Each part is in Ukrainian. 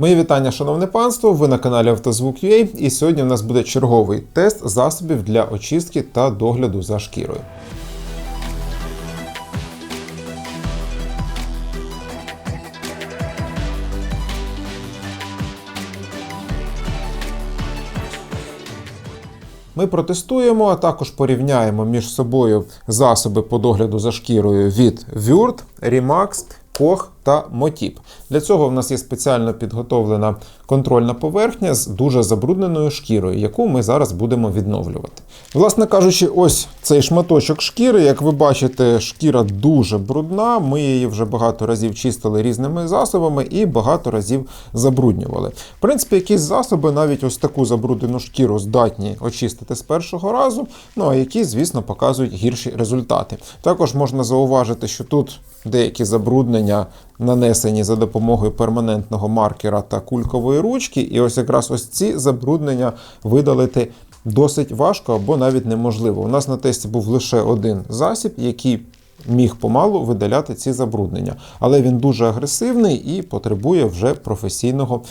Мої вітання, шановне панство! Ви на каналі Автозвук.ua і сьогодні у нас буде черговий тест засобів для очистки та догляду за шкірою. Ми протестуємо, а також порівняємо між собою засоби по догляду за шкірою від Würth, Remax, Koch та Motip. Для цього в нас є спеціально підготовлена контрольна поверхня з дуже забрудненою шкірою, яку ми зараз будемо відновлювати. Власне кажучи, ось цей шматочок шкіри, як ви бачите, шкіра дуже брудна. Ми її вже багато разів чистили різними засобами і багато разів забруднювали. В принципі, якісь засоби навіть ось таку забруднену шкіру здатні очистити з першого разу, ну а які, звісно, показують гірші результати. Також можна зауважити, що тут деякі забруднення нанесені за допомогою перманентного маркера та кулькової ручки, і ось якраз ось ці забруднення видалити досить важко або навіть неможливо. У нас на тесті був лише один засіб, який міг помалу видаляти ці забруднення, але він дуже агресивний і потребує вже професійного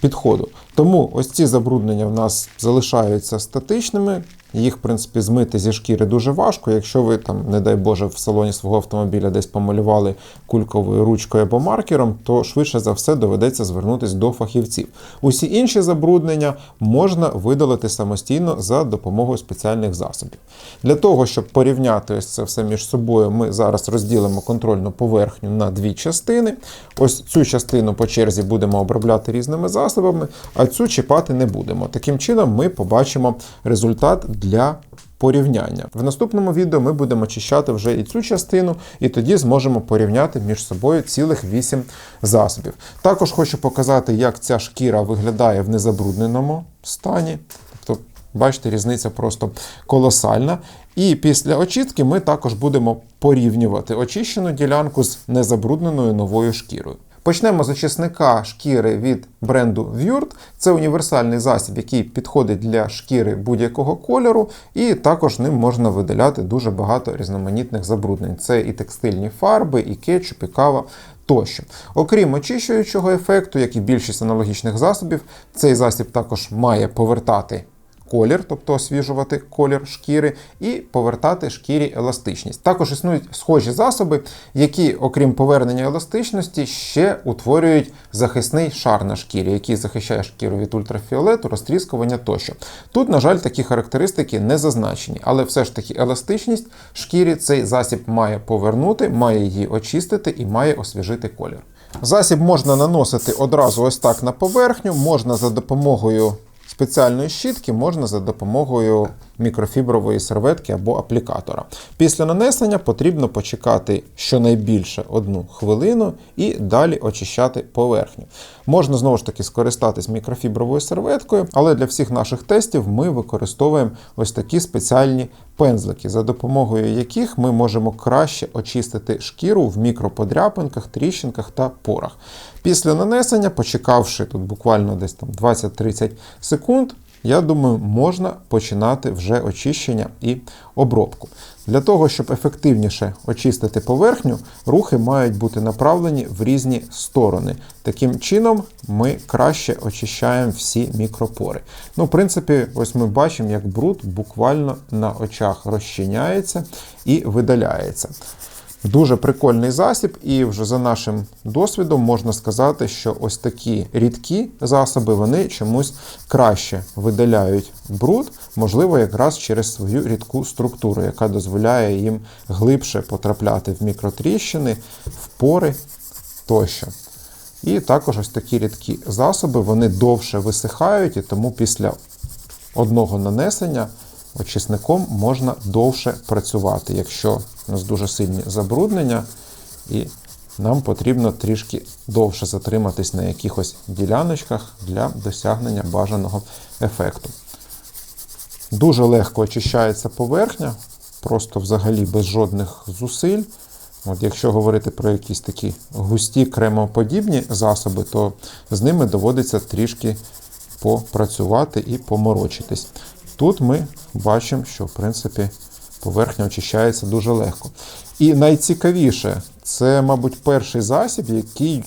підходу. Тому ось ці забруднення в нас залишаються статичними. Їх, в принципі, змити зі шкіри дуже важко. Якщо ви там, не дай Боже, в салоні свого автомобіля десь помалювали кульковою ручкою або маркером, то швидше за все доведеться звернутися до фахівців. Усі інші забруднення можна видалити самостійно за допомогою спеціальних засобів. Для того, щоб порівняти ось це все між собою, ми зараз розділимо контрольну поверхню на дві частини. Ось цю частину по черзі будемо обробляти різними засобами, а цю чіпати не будемо. Таким чином, ми побачимо результат для порівняння. В наступному відео ми будемо очищати вже і цю частину, і тоді зможемо порівняти між собою цілих 8 засобів. Також хочу показати, як ця шкіра виглядає в незабрудненому стані. Тобто, бачите, різниця просто колосальна. І після очистки ми також будемо порівнювати очищену ділянку з незабрудненою новою шкірою. Почнемо з очисника шкіри від бренду Würth. Це універсальний засіб, який підходить для шкіри будь-якого кольору, і також ним можна видаляти дуже багато різноманітних забруднень. Це і текстильні фарби, і кетчуп, і кава. Тощо, окрім очищуючого ефекту, як і більшість аналогічних засобів, цей засіб також має повертати колір, тобто освіжувати колір шкіри, і повертати шкірі еластичність. Також існують схожі засоби, які, окрім повернення еластичності, ще утворюють захисний шар на шкірі, який захищає шкіру від ультрафіолету, розтріскування тощо. Тут, на жаль, такі характеристики не зазначені, але все ж таки еластичність шкірі цей засіб має повернути, має її очистити і має освіжити колір. Засіб можна наносити одразу ось так на поверхню, можна за допомогою спеціальної щітки можна за допомогою мікрофібрової серветки або аплікатора. Після нанесення потрібно почекати щонайбільше одну хвилину і далі очищати поверхню. Можна знову ж таки скористатись мікрофібровою серветкою, але для всіх наших тестів ми використовуємо ось такі спеціальні пензлики, за допомогою яких ми можемо краще очистити шкіру в мікроподряпинках, тріщинках та порах. Після нанесення, почекавши тут буквально десь там 20-30 секунд, я думаю, можна починати вже очищення і обробку. Для того, щоб ефективніше очистити поверхню, рухи мають бути направлені в різні сторони. Таким чином, ми краще очищаємо всі мікропори. Ну, в принципі, ось ми бачимо, як бруд буквально на очах розчиняється і видаляється. Дуже прикольний засіб, і вже за нашим досвідом можна сказати, що ось такі рідкі засоби вони чомусь краще видаляють бруд, можливо, якраз через свою рідку структуру, яка дозволяє їм глибше потрапляти в мікротріщини, в пори тощо. І також ось такі рідкі засоби вони довше висихають, і тому після одного нанесення очисником можна довше працювати, якщо у нас дуже сильні забруднення, і нам потрібно трішки довше затриматись на якихось діляночках для досягнення бажаного ефекту. Дуже легко очищається поверхня, просто взагалі без жодних зусиль. От Якщо говорити про якісь такі густі кремоподібні засоби, то з ними доводиться трішки попрацювати і поморочитись. Тут ми бачимо, що в принципі поверхня очищається дуже легко. І найцікавіше, це, мабуть, перший засіб, який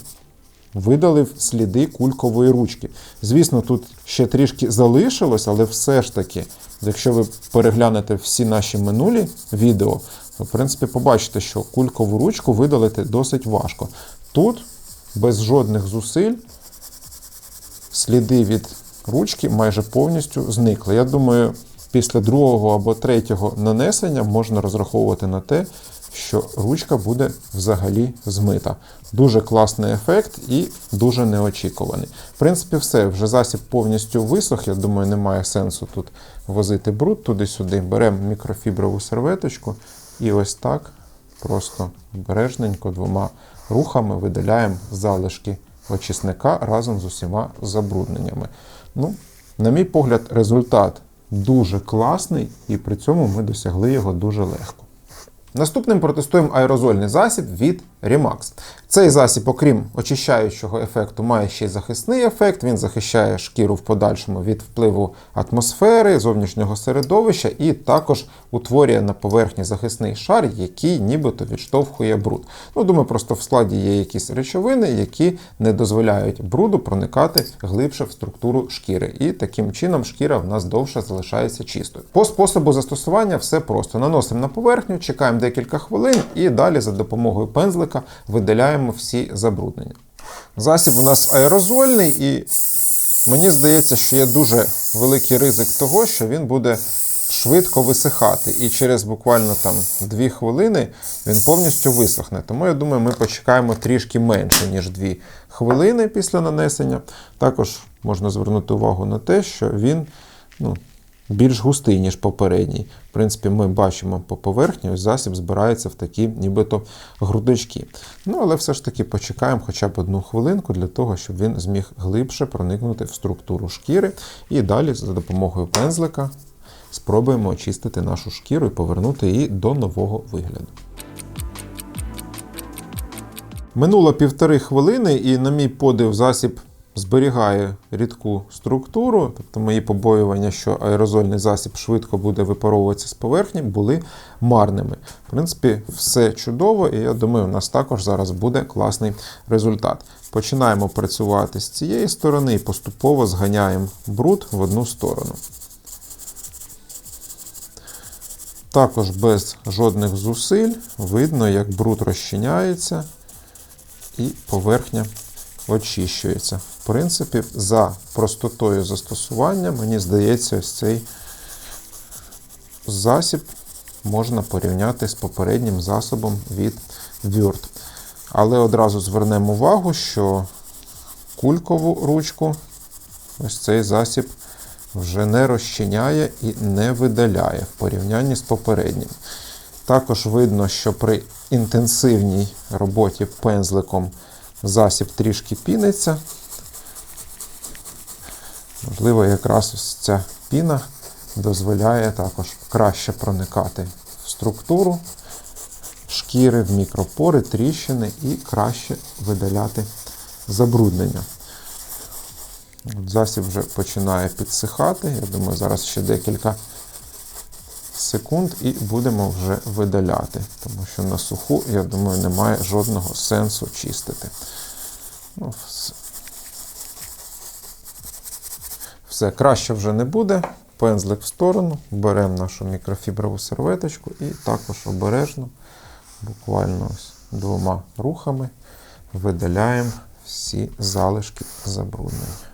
видалив сліди кулькової ручки. Звісно, тут ще трішки залишилось, але все ж таки, якщо ви переглянете всі наші минулі відео, ви, в принципі, побачите, що кулькову ручку видалити досить важко. Тут без жодних зусиль сліди від ручки майже повністю зникли. Я думаю, після другого або третього нанесення можна розраховувати на те, що ручка буде взагалі змита. Дуже класний ефект і дуже неочікуваний. В принципі, все, вже засіб повністю висох. Я думаю, немає сенсу тут возити бруд туди-сюди. Беремо мікрофіброву серветочку і ось так просто обережненько двома рухами видаляємо залишки очисника разом з усіма забрудненнями. Ну, на мій погляд, результат дуже класний, і при цьому ми досягли його дуже легко. Наступним протестуємо аерозольний засіб від Remax. Цей засіб, окрім очищаючого ефекту, має ще й захисний ефект. Він захищає шкіру в подальшому від впливу атмосфери, зовнішнього середовища і також утворює на поверхні захисний шар, який нібито відштовхує бруд. Ну, думаю, просто в складі є якісь речовини, які не дозволяють бруду проникати глибше в структуру шкіри. І таким чином шкіра в нас довше залишається чистою. По способу застосування все просто. Наносимо на поверхню, чекаємо декілька хвилин і далі за допомогою пензлика видаляємо всі забруднення. Засіб у нас аерозольний, і мені здається, що є дуже великий ризик того, що він буде швидко висихати. І через буквально там 2 хвилини він повністю висохне. Тому я думаю, ми почекаємо трішки менше, ніж 2 хвилини після нанесення. Також можна звернути увагу на те, що він ну, більш густий, ніж попередній. В принципі, ми бачимо по поверхні, ось засіб збирається в такі нібито грудочки. Ну, але все ж таки почекаємо хоча б одну хвилинку для того, щоб він зміг глибше проникнути в структуру шкіри. І далі за допомогою пензлика спробуємо очистити нашу шкіру і повернути її до нового вигляду. Минуло півтори хвилини, і, на мій подив, засіб зберігає рідку структуру, тобто мої побоювання, що аерозольний засіб швидко буде випаровуватися з поверхні, були марними. В принципі, все чудово, і я думаю, у нас також зараз буде класний результат. Починаємо працювати з цієї сторони і поступово зганяємо бруд в одну сторону. Також без жодних зусиль видно, як бруд розчиняється і поверхня очищується. Принципі, за простотою застосування, мені здається, ось цей засіб можна порівняти з попереднім засобом від Word. Але одразу звернемо увагу, що кулькову ручку ось цей засіб вже не розчиняє і не видаляє в порівнянні з попереднім. Також видно, що при інтенсивній роботі пензликом засіб трішки піниться. Можливо, якраз ось ця піна дозволяє також краще проникати в структуру шкіри, в мікропори, тріщини і краще видаляти забруднення. От Засіб вже починає підсихати. Я думаю, зараз ще декілька секунд і будемо вже видаляти, тому що на суху, я думаю, немає жодного сенсу чистити. Ну, все. краще вже не буде. Пензлик в сторону, беремо нашу мікрофіброву серветочку і також обережно, буквально ось двома рухами видаляємо всі залишки забруднення.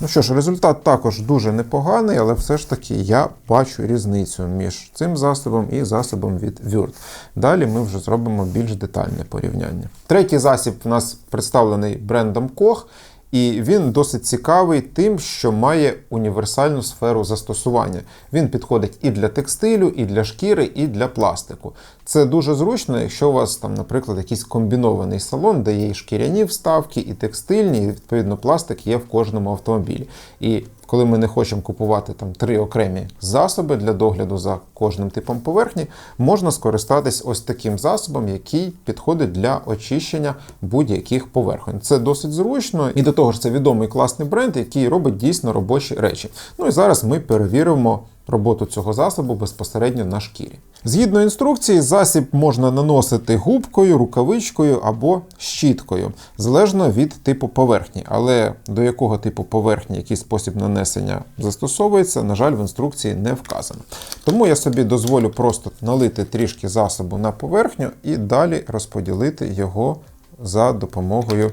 Ну що ж, результат також дуже непоганий, але все ж таки я бачу різницю між цим засобом і засобом від Word. Далі ми вже зробимо більш детальне порівняння. Третій засіб у нас представлений брендом Koch. І він досить цікавий тим, що має універсальну сферу застосування. Він підходить і для текстилю, і для шкіри, і для пластику. Це дуже зручно, якщо у вас там, наприклад, якийсь комбінований салон, де є і шкіряні вставки, і текстильні, і відповідно пластик є в кожному автомобілі. І коли ми не хочемо купувати там три окремі засоби для догляду за кожним типом поверхні, можна скористатись ось таким засобом, який підходить для очищення будь-яких поверхонь. Це досить зручно, і до того ж, це відомий класний бренд, який робить дійсно робочі речі. Ну і зараз ми перевіримо. Роботу цього засобу безпосередньо на шкірі. Згідно інструкції, засіб можна наносити губкою, рукавичкою або щіткою, залежно від типу поверхні. Але до якого типу поверхні який спосіб нанесення застосовується, на жаль, в інструкції не вказано. Тому я собі дозволю просто налити трішки засобу на поверхню і далі розподілити його за допомогою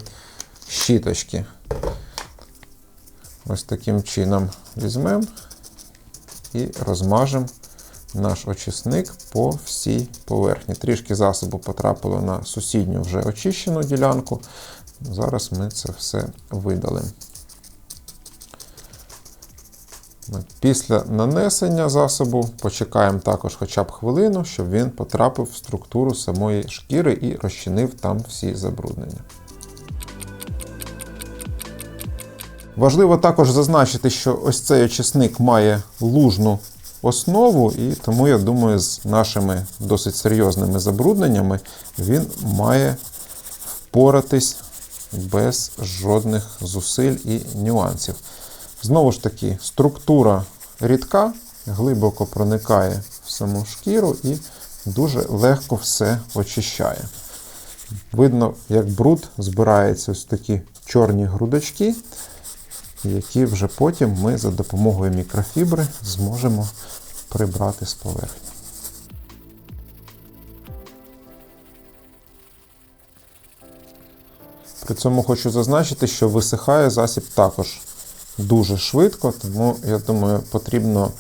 щіточки. Ось таким чином візьмемо і розмажемо наш очисник по всій поверхні. Трішки засобу потрапило на сусідню вже очищену ділянку. Зараз ми це все видалимо. Після нанесення засобу почекаємо також хоча б хвилину, щоб він потрапив в структуру самої шкіри і розчинив там всі забруднення. Важливо також зазначити, що ось цей очисник має лужну основу, і тому, я думаю, з нашими досить серйозними забрудненнями він має впоратись без жодних зусиль і нюансів. Знову ж таки, структура рідка, глибоко проникає в саму шкіру і дуже легко все очищає. Видно, як бруд збирається ось такі чорні грудочки, які вже потім ми за допомогою мікрофібри зможемо прибрати з поверхні. При цьому хочу зазначити, що висихає засіб також дуже швидко, тому, я думаю, потрібно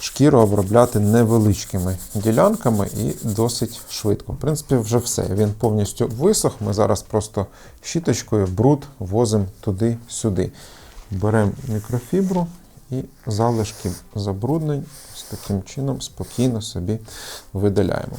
шкіру обробляти невеличкими ділянками і досить швидко. В принципі, вже все. Він повністю висох. Ми зараз просто щіточкою бруд возимо туди-сюди. Беремо мікрофібру і залишки забруднень з таким чином спокійно собі видаляємо.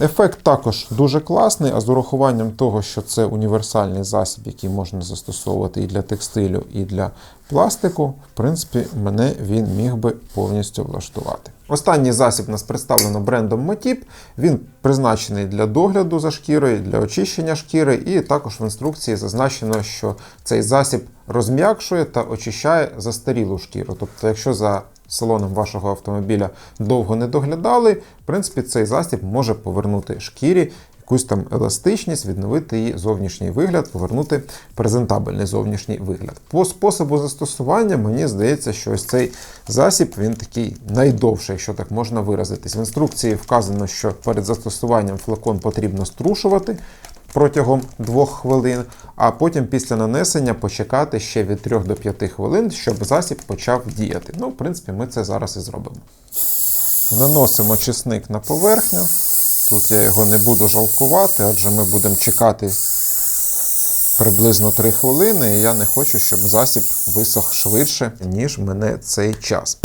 Ефект також дуже класний, а з урахуванням того, що це універсальний засіб, який можна застосовувати і для текстилю, і для пластику, в принципі, мене він міг би повністю влаштувати. Останній засіб нас представлено брендом Мотіп. Він призначений для догляду за шкірою, для очищення шкіри, і також в інструкції зазначено, що цей засіб розм'якшує та очищає застарілу шкіру. Тобто, якщо за салоном вашого автомобіля довго не доглядали, в принципі, цей засіб може повернути шкірі якусь там еластичність, відновити її зовнішній вигляд, повернути презентабельний зовнішній вигляд. По способу застосування мені здається, що ось цей засіб він такий найдовший, якщо так можна виразитись. В інструкції вказано, що перед застосуванням флакон потрібно струшувати. Протягом 2 хвилин, а потім після нанесення почекати ще від 3 до 5 хвилин, щоб засіб почав діяти. Ну, в принципі, ми це зараз і зробимо. Наносимо чесник на поверхню. Тут я його не буду жалкувати, адже ми будемо чекати приблизно 3 хвилини, і я не хочу, щоб засіб висох швидше, ніж мене цей час.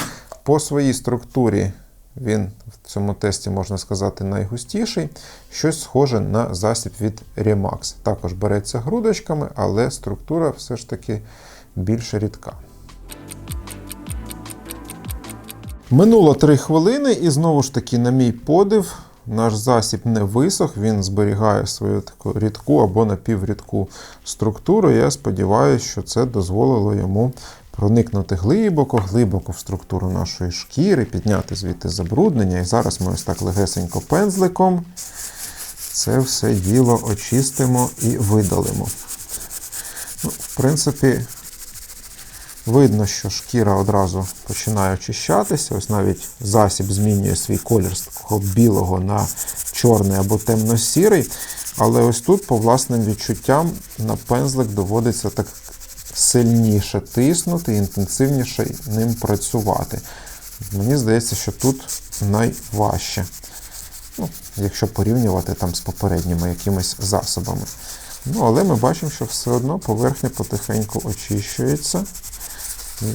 По своїй структурі він в цьому тесті, можна сказати, найгустіший. Щось схоже на засіб від Remax. Також береться грудочками, але структура все ж таки більш рідка. Минуло 3 хвилини, і знову ж таки, на мій подив, наш засіб не висох, він зберігає свою таку рідку або напіврідку структуру. Я сподіваюся, що це дозволило йому проникнути глибоко, глибоко в структуру нашої шкіри, підняти звідти забруднення. І зараз ми ось так легесенько пензликом це все діло очистимо і видалимо. Ну, В принципі, видно, що шкіра одразу починає очищатися. Ось навіть засіб змінює свій колір з такого білого на чорний або темно-сірий. Але ось тут, по власним відчуттям, на пензлик доводиться так сильніше тиснути, інтенсивніше ним працювати. Мені здається, що тут найважче. Ну, Якщо порівнювати там з попередніми якимись засобами. Ну, Але ми бачимо, що все одно поверхня потихеньку очищується.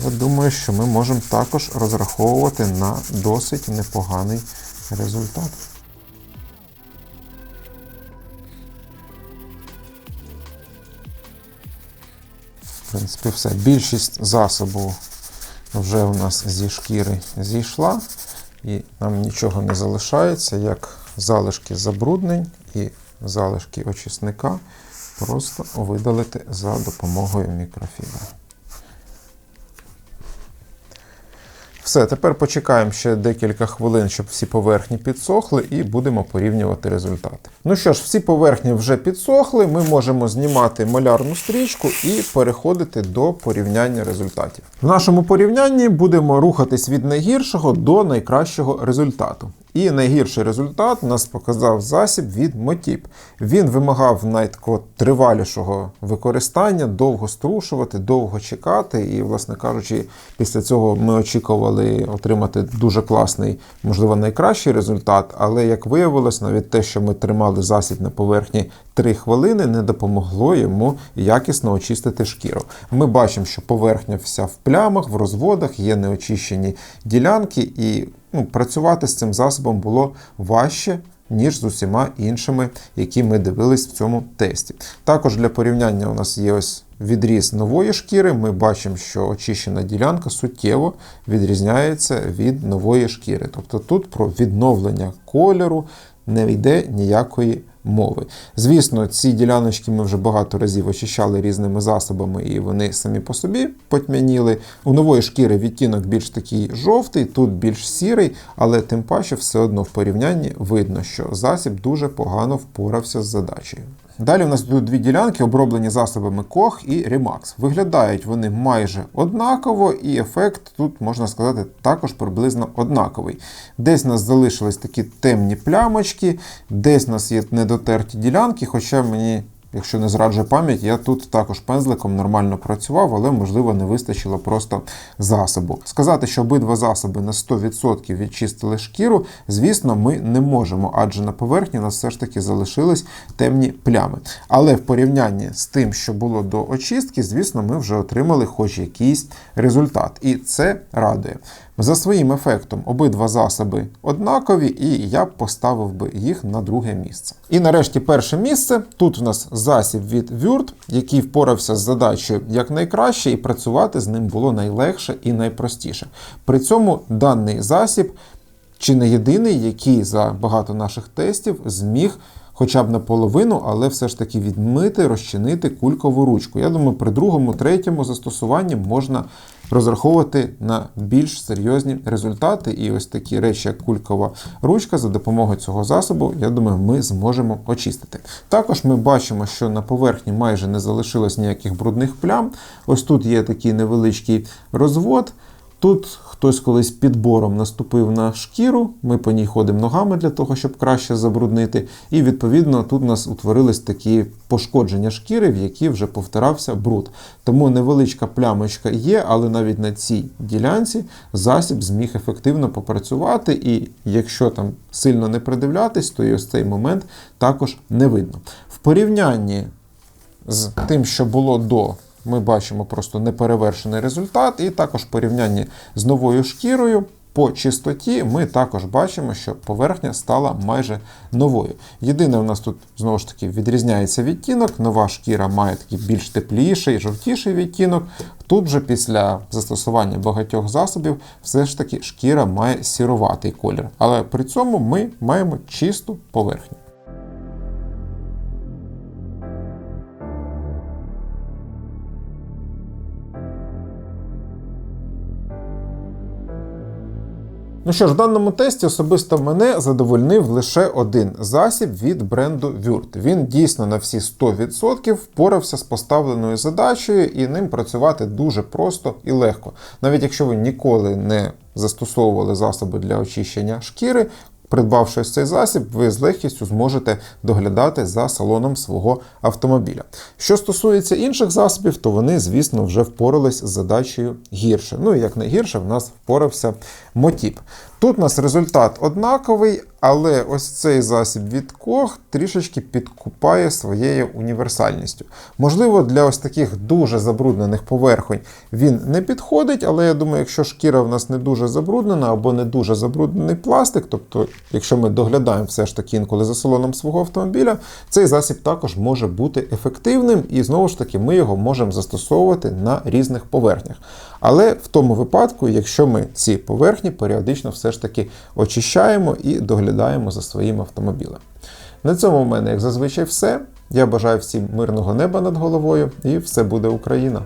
Я думаю, що ми можемо також розраховувати на досить непоганий результат. Принципі, все. Більшість засобу вже у нас зі шкіри зійшла, і нам нічого не залишається, як залишки забруднень і залишки очисника просто видалити за допомогою мікрофібри. Все, тепер почекаємо ще декілька хвилин, щоб всі поверхні підсохли, і будемо порівнювати результати. Ну що ж, всі поверхні вже підсохли. Ми можемо знімати малярну стрічку і переходити до порівняння результатів. В нашому порівнянні будемо рухатись від найгіршого до найкращого результату. І найгірший результат нас показав засіб від Мотіп. Він вимагав найтривалішого використання, довго струшувати, довго чекати. І, власне кажучи, після цього ми очікували отримати дуже класний, можливо, найкращий результат. Але як виявилось, навіть те, що ми тримали засіб на поверхні 3 хвилини, не допомогло йому якісно очистити шкіру. Ми бачимо, що поверхня вся в плямах, в розводах, є неочищені ділянки і ну, працювати з цим засобом було важче. Ніж з усіма іншими, які ми дивились в цьому тесті. Також для порівняння у нас є ось відріз нової шкіри. Ми бачимо, що очищена ділянка суттєво відрізняється від нової шкіри. Тобто тут про відновлення кольору не йде ніякої мови. Звісно, ці діляночки ми вже багато разів очищали різними засобами, і вони самі по собі потьмяніли. У нової шкіри відтінок більш такий жовтий, тут більш сірий, але тим паче все одно в порівнянні видно, що засіб дуже погано впорався з задачею. Далі у нас тут дві ділянки, оброблені засобами Koch і Remax. Виглядають вони майже однаково, і ефект тут, можна сказати, також приблизно однаковий. Десь у нас залишились такі темні плямочки, десь у нас є недотерті ділянки, хоча мені. Якщо не зраджує пам'ять, я тут також пензликом нормально працював, але можливо не вистачило просто засобу. Сказати, що обидва засоби на 100% відчистили шкіру, звісно, ми не можемо, адже на поверхні нас все ж таки залишились темні плями. Але в порівнянні з тим, що було до очистки, звісно, ми вже отримали хоч якийсь результат. І це радує. За своїм ефектом обидва засоби однакові, і я поставив би їх на друге місце. І нарешті перше місце. Тут у нас засіб від Word, який впорався з задачею якнайкраще, і працювати з ним було найлегше і найпростіше. При цьому даний засіб чи не єдиний, який за багато наших тестів зміг. Хоча б наполовину, але все ж таки відмити, розчинити кулькову ручку. Я думаю, при другому, третьому застосуванні можна розраховувати на більш серйозні результати. І ось такі речі, як кулькова ручка, за допомогою цього засобу, я думаю, ми зможемо очистити. Також ми бачимо, що на поверхні майже не залишилось ніяких брудних плям. Ось тут є такий невеличкий розвод. Тут хтось колись підбором наступив на шкіру, ми по ній ходимо ногами для того, щоб краще забруднити. І відповідно тут у нас утворились такі пошкодження шкіри, в які вже повтирався бруд. Тому невеличка плямочка є, але навіть на цій ділянці засіб зміг ефективно попрацювати. І якщо там сильно не придивлятись, то і ось цей момент також не видно. В порівнянні з тим, що було до ми бачимо просто неперевершений результат, і також в порівнянні з новою шкірою. По чистоті ми також бачимо, що поверхня стала майже новою. Єдине, у нас тут знову ж таки відрізняється відтінок. Нова шкіра має такий більш тепліший, жовтіший відтінок. Тут же після застосування багатьох засобів все ж таки шкіра має сіруватий колір. Але при цьому ми маємо чисту поверхню. Ну що ж, в даному тесті особисто мене задовольнив лише один засіб від бренду Вюрт. Він дійсно на всі 100% впорався з поставленою задачею, і ним працювати дуже просто і легко. Навіть якщо ви ніколи не застосовували засоби для очищення шкіри, Придбавши ось цей засіб, ви з легкістю зможете доглядати за салоном свого автомобіля. Що стосується інших засобів, то вони, звісно, вже впорались з задачею гірше. Ну і як найгірше, в нас впорався мотіп. Тут у нас результат однаковий, але ось цей засіб від Кох трішечки підкупає своєю універсальністю. Можливо, для ось таких дуже забруднених поверхонь він не підходить, але я думаю, якщо шкіра в нас не дуже забруднена або не дуже забруднений пластик, тобто, якщо ми доглядаємо все ж таки інколи за салоном свого автомобіля, цей засіб також може бути ефективним, і знову ж таки ми його можемо застосовувати на різних поверхнях. Але в тому випадку, якщо ми ці поверхні періодично все ж таки очищаємо і доглядаємо за своїм автомобілем. На цьому в мене, як зазвичай, все. Я бажаю всім мирного неба над головою і все буде Україна!